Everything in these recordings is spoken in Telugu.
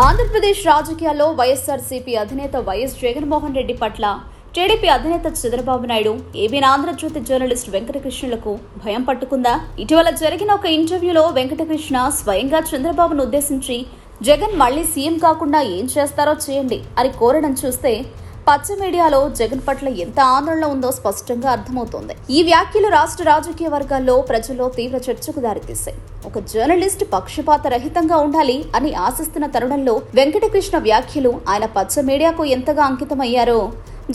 ఆంధ్రప్రదేశ్ రాజకీయాల్లో వైఎస్ఆర్సీపీ అధినేత వైఎస్ జగన్మోహన్ రెడ్డి పట్ల టీడీపీ అధినేత చంద్రబాబు నాయుడు ఏబీఎన్ ఆంధ్రజ్యోతి జర్నలిస్ట్ వెంకటకృష్ణులకు భయం పట్టుకుందా? ఇటీవల జరిగిన ఒక ఇంటర్వ్యూలో వెంకటకృష్ణ స్వయంగా చంద్రబాబును ఉద్దేశించి జగన్ మళ్ళీ సీఎం కాకుండా ఏం చేస్తారో చేయండి అని కోరడం చూస్తే పచ్చ మీడియాలో జగన్ పట్ల ఎంత ఆందోళన ఉందో స్పష్టంగా అర్థమవుతోంది. ఈ వ్యాఖ్యలు రాష్ట్ర రాజకీయ వర్గాల్లో ప్రజల్లో తీవ్ర చర్చకు దారితీశాయి. ఒక జర్నలిస్ట్ పక్షపాత రహితంగా ఉండాలి అని ఆశిస్తున్న తరుణంలో వెంకటకృష్ణ వ్యాఖ్యలు ఆయన పచ్చ మీడియాకు ఎంతగా అంకితమయ్యారో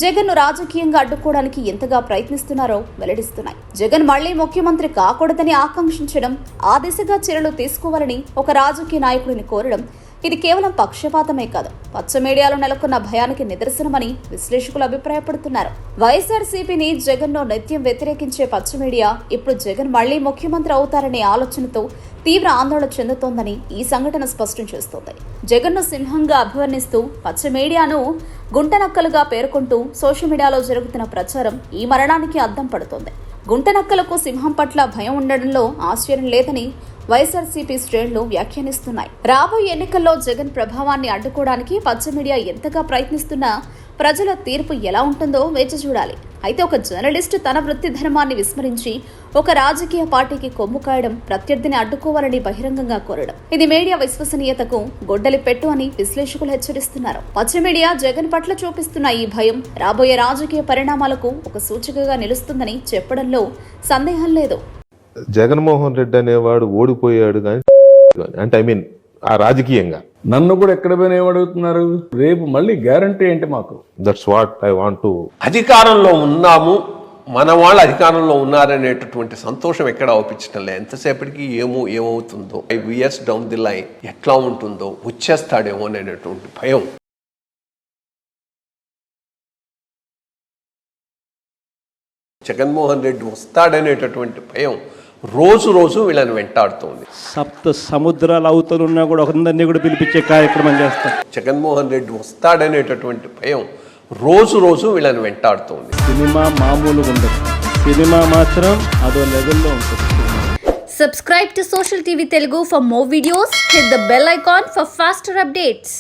జగన్ను రాజకీయంగా అడ్డుకోవడానికి ఎంతగా ప్రయత్నిస్తున్నారో వెల్లడిస్తున్నాయి. జగన్ మళ్ళీ ముఖ్యమంత్రి కాకూడదని ఆకాంక్షించడం ఆ దిశగా చర్యలు తీసుకోవాలని ఒక రాజకీయ నాయకుడిని కోరడం ఇది కేవలం పక్షపాతమే కాదు. పచ్చ మీడియాలో నెలకొన్న భయానికి నిదర్శనమని విశ్లేషకులు అభిప్రాయపడుతున్నారు. వైఎస్ఆర్సీపీని జగన్ను నిత్యం వ్యతిరేకించే పచ్చ మీడియా ఇప్పుడు జగన్ మళ్ళీ ముఖ్యమంత్రి అవుతారనే ఆలోచనతో తీవ్ర ఆందోళన చెందుతోందని ఈ సంఘటన స్పష్టం చేస్తోంది. జగన్ను సింహంగా అభివర్ణిస్తూ పచ్చ మీడియాను గుంటనక్కలుగా పేర్కొంటూ సోషల్ మీడియాలో జరుగుతున్న ప్రచారం ఈ మరణానికి అద్దం పడుతోంది. గుంటనక్కలకు సింహం పట్ల భయం ఉండడంలో ఆశ్చర్యం లేదని వైఎస్ఆర్సీపీ శ్రేణులు వ్యాఖ్యానిస్తున్నాయి. రాబోయే ఎన్నికల్లో జగన్ ప్రభావాన్ని అడ్డుకోవడానికి పచ్చ మీడియా ఎంతగా ప్రయత్నిస్తున్నా ప్రజల తీర్పు ఎలా ఉంటుందో వేచి చూడాలి. అయితే ఒక జర్నలిస్ట్ తన వృత్తి ధర్మాన్ని విస్మరించి ఒక రాజకీయ పార్టీకి కొమ్ము కాయడం ప్రత్యర్థిని అడ్డుకోవాలని బహిరంగంగా కోరడం. ఇది మీడియా విశ్వసనీయతకు గొడ్డలి పెట్టు అని విశ్లేషకులు హెచ్చరిస్తున్నారు. పచ్చ మీడియా జగన్ పట్ల చూపిస్తున్న ఈ భయం రాబోయే రాజకీయ పరిణామాలకు ఒక సూచికగా నిలుస్తుందని చెప్పడంలో సందేహం లేదు. జగన్మోహన్ రెడ్డి అనేవాడు ఓడిపోయాడు కానీ అంటే ఐ మీన్ ఆ రాజకీయంగా. నన్ను కూడా ఎక్కడ పోయినా ఏమడుగుతున్నారు రేపు మళ్ళీ గ్యారంటీ ఏంటి మాకు? That's what I want to అధికారంలో ఉన్నాము మన వాళ్ళు అధికారంలో ఉన్నారనేటటువంటి సంతోషం ఎక్కడ అవుపించడం లేదు. ఎంతసేపటికి ఏమో ఏమవుతుందో five years down the line ఎట్లా ఉంటుందో వచ్చేస్తాడేమో అనేటటువంటి భయం. జగన్మోహన్ రెడ్డి వస్తాడనేటటువంటి భయం రోజు రోజు వీళ్ళని వెంటాడుతోంది. సప్త సముద్రాల అవతలున్నా కూడా అందరినీ కూడా పిలిపించే కార్యక్రమం చేస్తాం. జగన్మోహన్ రెడ్డి వస్తాడనేటటువంటి భయం రోజు రోజు వీళ్ళని వెంటాడుతోంది. సినిమా మామూలుగా ఉండదు. సినిమా మాత్రం అదో లెవెల్లో ఉంటుంది. Subscribe to Social TV Telugu for more videos. Hit the bell icon for faster updates.